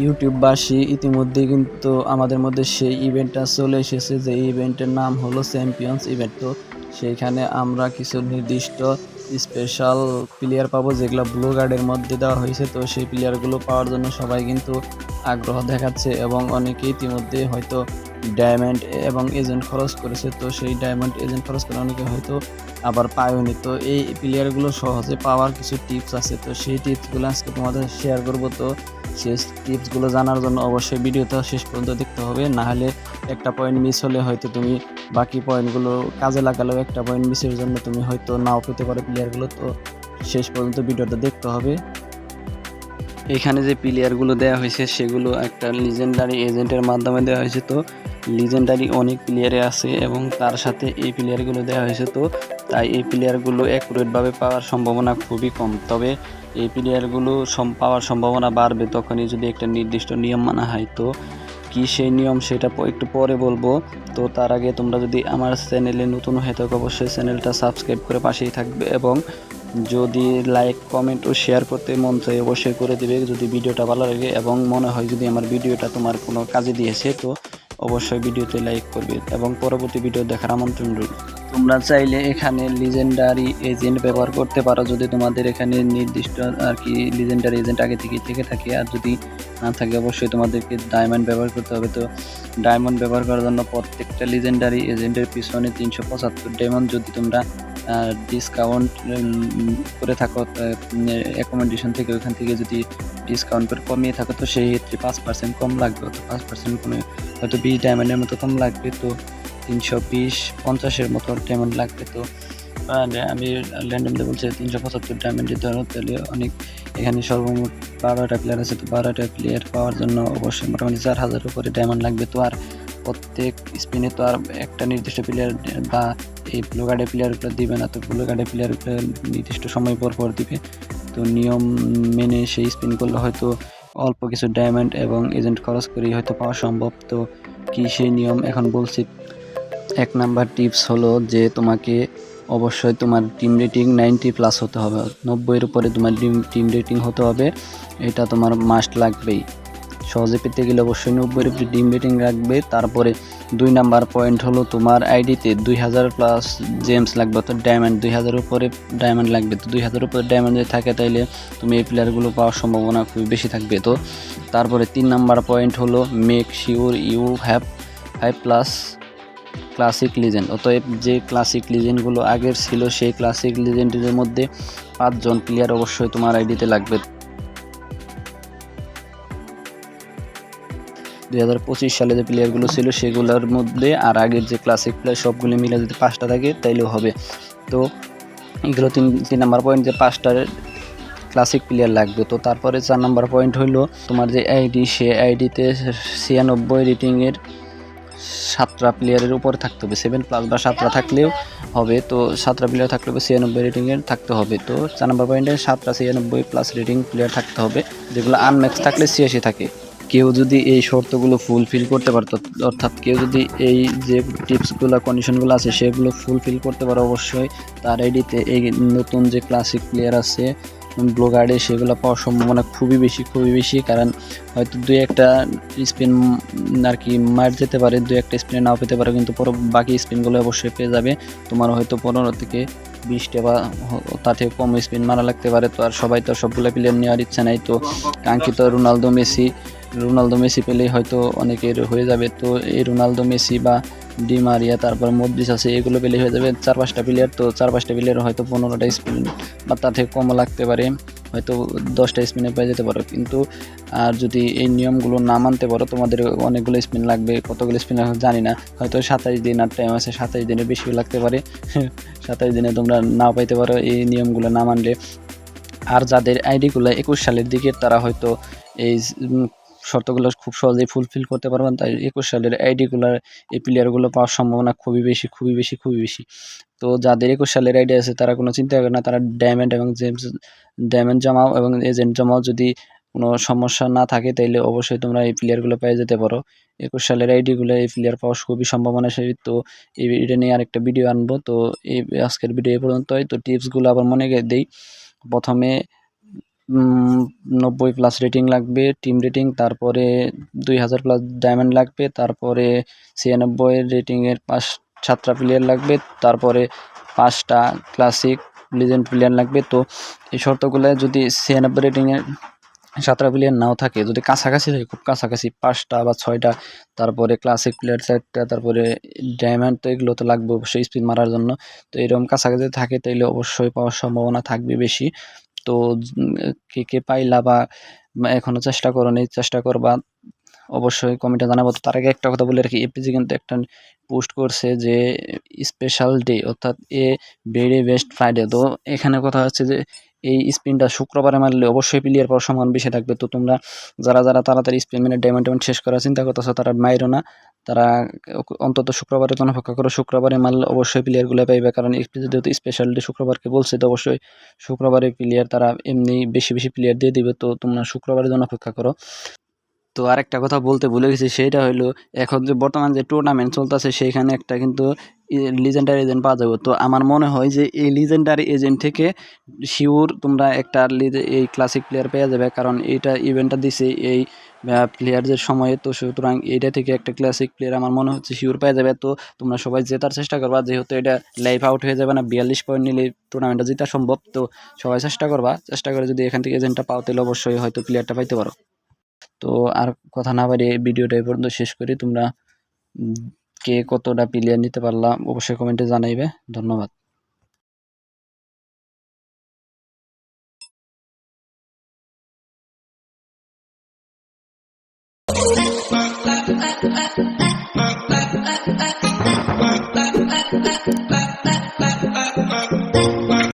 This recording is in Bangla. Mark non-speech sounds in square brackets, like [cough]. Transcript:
ইউটিউববাসী ইতিমধ্যে কিন্তু আমাদের মধ্যে সেই ইভেন্টটা চলে এসেছে যে ইভেন্টের নাম হলো চ্যাম্পিয়ন্স ইভেন্ট তো সেইখানে আমরা কিছু নির্দিষ্ট স্পেশাল প্লেয়ার পাবো যেগুলো ব্লু গার্ডের মধ্যে দেওয়া হয়েছে। তো সেই প্লেয়ারগুলো পাওয়ার জন্য সবাই কিন্তু আগ্রহ দেখাচ্ছে এবং অনেকে ইতিমধ্যে হয়তো ডায়মন্ড এবং এজেন্ট খরচ করেছে। তো সেই ডায়মন্ড এজেন্ট খরচ করে অনেকে হয়তো আবার পায়নি। তো এই প্লেয়ারগুলো সহজে পাওয়ার কিছু টিপস আছে। তো সেই টিপসগুলো আজকে তোমাদের শেয়ার করব। তো সেই টিপসগুলো জানার জন্য অবশ্যই ভিডিওটা শেষ পর্যন্ত দেখতে হবে। না হলে একটা পয়েন্ট মিস হলে হয়তো তুমি বাকি পয়েন্টগুলো কাজে লাগালেও একটা পয়েন্ট মিসের জন্য তুমি হয়তো নাও পেতে পারো প্লেয়ারগুলো তো শেষ পর্যন্ত ভিডিওটা দেখতে হবে। এখানে যে প্লেয়ারগুলো দেওয়া হয়েছে, সেগুলো একটা লিজেন্ডারি এজেন্টের মাধ্যমে দেওয়া হয়েছে, তো লিজেন্ডারি অনেক প্লেয়ারে আছে এবং তার সাথে এই প্লেয়ারগুলো দেওয়া হয়েছে, তো তাই এই প্লেয়ারগুলো অ্যাকুরেটভাবে পাওয়ার সম্ভাবনা খুবই কম। তবে এই প্লেয়ারগুলো পাওয়ার সম্ভাবনা বাড়বে তখনই যদি একটা নির্দিষ্ট নিয়ম মানা হয়, তো কি সেই নিয়ম সেটা একটু পরে বলব। তো তার আগে তোমরা যদি আমার চ্যানেলে নতুন হয়ে থাকো, অবশ্যই চ্যানেলটা সাবস্ক্রাইব করে পাশেই থাকবে এবং যদি লাইক, কমেন্ট ও শেয়ার করতে মন চাই অবশ্যই করে দিবে যদি ভিডিওটা ভালো লাগে এবং মনে হয় যদি আমার ভিডিওটা তোমার কোনো কাজে দিয়েছে, তো অবশ্যই ভিডিওতে লাইক করবে এবং পরবর্তী ভিডিও দেখার আমন্ত্রণ রইল। তোমরা চাইলে এখানে লিজেন্ডারি এজেন্ট ব্যবহার করতে পারো যদি তোমাদের এখানে নির্দিষ্ট আর কি লিজেন্ডারি এজেন্ট আগে থেকে থেকে থাকে। আর যদি না থাকে, অবশ্যই তোমাদেরকে ডায়মন্ড ব্যবহার করতে হবে। তো ডায়মন্ড ব্যবহার করার জন্য প্রত্যেকটা লিজেন্ডারি এজেন্টের পিছনে তিনশো পঁচাত্তর ডায়মন্ড যদি তোমরা ডিসকাউন্ট করে থাকো অ্যাকোমোডেশন থেকে ওইখান থেকে যদি ডিসকাউন্ট করে কমিয়ে থাকো, তো সেই ক্ষেত্রে পাঁচ পার্সেন্ট কম লাগবে। তো পাঁচ পার্সেন্ট কমে হয়তো বিশ ডায়মন্ডের মতো কম লাগবে তো তিনশো বিশ, পঞ্চাশের মতো ডায়মন্ড লাগবে তো। আমি র্যান্ডমলি বলছি তিনশো পঁচাত্তর ডায়মন্ডের ধরো তাহলে অনেক এখানে সর্বমোট বারোটা প্লেয়ার আছে, তো বারোটা প্লেয়ার পাওয়ার জন্য অবশ্যই মোটামুটি চার হাজার উপরে ডায়মন্ড লাগবে তো। আর প্রত্যেক স্পিনে তো আর একটা নির্দিষ্ট প্লেয়ার বা এই ব্লু গার্ডের প্লেয়ারগুলো দিবে না, তো ব্লু গার্ডের প্লেয়ারগুলো নির্দিষ্ট সময় পর পর দিবে। তো নিয়ম মেনে সেই স্পিন করলে হয়তো অল্প কিছু ডায়মন্ড এবং এজেন্ট খরচ করেই হয়তো পাওয়া সম্ভব। তো কি সেই নিয়ম এখন বলছি? এক নাম্বার টিপস হলো যে তোমাকে অবশ্যই তোমার টিম রেটিং নাইনটি প্লাস হতে হবে। নব্বইয়ের উপরে তোমার টিম টিম রেটিং হতে হবে। এটা তোমার মাস্ট লাগবেই। সহজে পেতে গেলে অবশ্যই নব্বইয়ের উপরে টিম রেটিং রাখবে। তারপরে দুই নাম্বার পয়েন্ট হলো তোমার আইডিতে দুই হাজার প্লাস জেমস লাগবে, অর্থাৎ ডায়মন্ড দুই হাজার উপরে ডায়মন্ড লাগবে। তো দুই হাজার উপরে ডায়মন্ড যদি থাকে তাইলে তুমি এই প্লেয়ারগুলো পাওয়ার সম্ভাবনা খুবই বেশি থাকবে। তো তারপরে তিন নাম্বার পয়েন্ট হলো make sure you have five plus classic legend অতএব যে ক্লাসিক লিজেন্ডগুলো আগের ছিল, সেই ক্লাসিক লিজেন্ডের মধ্যে পাঁচজন প্লেয়ার অবশ্যই তোমার আইডিতে লাগবে। দুই হাজার পঁচিশ সালে যে প্লেয়ারগুলো ছিল, সেগুলোর মধ্যে আর আগের যে ক্লাসিক প্লেয়ার সবগুলো মিলে যদি পাঁচটা থাকে, তাইলেও হবে। তো এগুলো তিন তিন নাম্বার পয়েন্ট যে পাঁচটার ক্লাসিক প্লেয়ার লাগবে। তো তারপরে চার নাম্বার পয়েন্ট হইল তোমার যে আইডি সে আইডিতে ছিয়ানব্বই রেটিংয়ের সাতটা প্লেয়ারের উপরে থাকতে হবে। সেভেন প্লাস বা সাতটা থাকলেও হবে। তো সাতটা প্লেয়ার থাকলে হবে, ছিয়ানব্বই রেটিংয়ের থাকতে হবে। তো চার নম্বর পয়েন্টে সাতটা, ছিয়ানব্বই প্লাস রেটিং প্লেয়ার থাকতে হবে। যেগুলো আনম্যাক্স থাকলে ছিয়াশি থাকে। কেউ যদি এই শর্তগুলো ফুলফিল করতে পারতো, অর্থাৎ কেউ যদি এই যে টিপসগুলো কন্ডিশনগুলো আছে, সেগুলো ফুলফিল করতে পারে অবশ্যই। তার আইডিতে এই নতুন যে ক্লাসিক প্লেয়ার আছে ব্লগার্ডে সেগুলো পাওয়ার সম্ভাবনা খুবই বেশি খুবই বেশি। কারণ হয়তো দুই একটা স্পিন আর কি মার যেতে পারে, দুই একটা স্পিনে নাও পেতে পারে, কিন্তু পরে বাকি স্পিনগুলো অবশ্যই পেয়ে যাবে। তোমার হয়তো পনেরো থেকে বিশটা বা তার থেকে কম স্পিন মারা লাগতে পারে। তো আর সবাই তো সবগুলো প্লেয়ার নেওয়ার ইচ্ছা নাই। তো কাঙ্ক্ষিত রোনালদো, মেসি রোনালদো মেসি পেলেই হয়তো অনেকের হয়ে যাবে। তো এই রোনালদো, মেসি বা ডি মারিয়া, তারপর মদ্রিস আছে, এগুলো পেলেই হয়ে যাবে চার পাঁচটা প্লেয়ার তো চার পাঁচটা প্লেয়ার হয়তো পনেরোটা স্পিন বা তার থেকে কমও লাগতে পারে, হয়তো দশটা স্পিনে পেয়ে যেতে পারো। কিন্তু আর যদি এই নিয়মগুলো না মানতে পারো, তোমাদের অনেকগুলো স্পিন লাগবে, কতগুলো স্পিন লাগবে জানি না। হয়তো সাতাশ দিন আর টাইম আছে সাতাশ দিনে বেশিও লাগতে পারে। [laughs] সাতাশ দিনে তোমরা না পাইতে পারো এই নিয়মগুলো না মানলে। আর যাদের আইডিগুলো একুশ সালের দিকে তারা হয়তো এই শর্তগুলো খুব সহজেই ফুলফিল করতে পারবেন। তাই একুশ সালের আইডিগুলোর এই প্লেয়ারগুলো পাওয়ার সম্ভাবনা খুবই বেশি খুবই বেশি খুবই বেশি। তো যাদের একুশ সালের আইডি আছে, তারা কোনো চিন্তা করে না, তারা ডায়মন্ড এবং জেমস ডায়মন্ড জমাও এবং এজেন্ট জমাও যদি কোনো সমস্যা না থাকে, তাইলে অবশ্যই তোমরা এই প্লেয়ারগুলো পেয়ে যেতে পারো। একুশ সালের আইডিগুলো এই প্লেয়ার পাওয়ার খুবই সম্ভাবনা সেই তো এটা নিয়ে আরেকটা ভিডিও আনব। তো এই আজকের ভিডিও এই পর্যন্তই। তো টিপসগুলো আবার মনে দেই। প্রথমে নব্বই প্লাস রেটিং লাগবে টিম রেটিং তারপরে দুই হাজার প্লাস ডায়মন্ড লাগবে, তারপরে ছিয়ানব্বই রেটিংয়ের পাঁচ, সাতটা প্লেয়ার লাগবে, তারপরে পাঁচটা ক্লাসিক লিজেন্ড প্লেয়ার লাগবে। তো এই শর্তগুলো যদি ছিয়ানব্বই রেটিংয়ের সাতটা প্লেয়ার নাও থাকে, যদি কাছাকাছি থাকে, খুব কাছাকাছি, পাঁচটা বা ছয়টা, তারপরে ক্লাসিক প্লেয়ার চারটা, তারপরে ডায়মন্ড তো এগুলো তো লাগবে অবশ্যই স্পিড মারার জন্য। তো এরকম কাছাকাছি থাকে, তাইলে অবশ্যই পাওয়ার সম্ভাবনা থাকবে বেশি। তো কে কে পাইলা বা বা এখনও চেষ্টা করো নি চেষ্টা করবা। অবশ্যই কমেন্টে জানাব। তার আগে একটা কথা বলে রাখি এপিজি কিন্তু একটা পোস্ট করছে যে স্পেশাল ডে অর্থাৎ এ ভেরি বেস্ট ফ্রাইডে তো এখানে কথা হচ্ছে যে, এই স্পিনটা শুক্রবারে মারলে অবশ্যই প্লেয়ার পাওয়ার সম্ভাবনা বেশি থাকবে। তো তোমরা যারা যারা তাড়াতাড়ি স্পিন মেনে ডায়মন্ড ডায়মন্ড শেষ করার চিন্তা করতেছো, তারা মাইরো না। তারা অন্তত শুক্রবারের জন্য অপেক্ষা করো। শুক্রবারে মাল অবশ্যই প্লেয়ারগুলো পাইবে, কারণ যেহেতু স্পেশাল ডে শুক্রবারকে বলছে, তো অবশ্যই শুক্রবারে প্লেয়ার তারা এমনি বেশি বেশি প্লেয়ার দিয়ে দিবে, তো তোমরা শুক্রবারের জন্য অপেক্ষা করো। তো আরেকটা কথা বলতে ভুলে গেছি, সেটা হলো এখন যে বর্তমান যে টুর্নামেন্ট চলতেছে সেইখানে একটা কিন্তু লিজেন্ডারি এজেন্ট পাওয়া যাবে। তো আমার মনে হয় যে এই লিজেন্ডারি এজেন্ট থেকে শিওর তোমরা একটা এই ক্লাসিক প্লেয়ার পেয়ে যাবে, কারণ এইটা ইভেন্টটা দিছে এই প্লেয়ারদের সময়ে তো সুতরাং এইটা থেকে একটা ক্লাসিক প্লেয়ার আমার মনে হচ্ছে শিওর পেয়ে যাবে। তো তোমরা সবাই জেতার চেষ্টা করবা, যেহেতু এটা লাইভ আউট হয়ে যাবে না, বিয়াল্লিশ পয়েন্ট নিলে টুর্নামেন্টটা জেতা সম্ভব। তো সবাই চেষ্টা করবা, চেষ্টা করে যদি এখান থেকে এজেন্টটা পাও, তাহলে অবশ্যই হয়তো প্লেয়ারটা পাইতে পারো। তো আর কথা না বাড়িয়ে ভিডিওটা এই পর্যন্ত শেষ করি। তোমরা কে কতটা প্লেয়ার নিতে পারলাম অবশ্যই কমেন্টে জানাইবে। ধন্যবাদ। Thank you.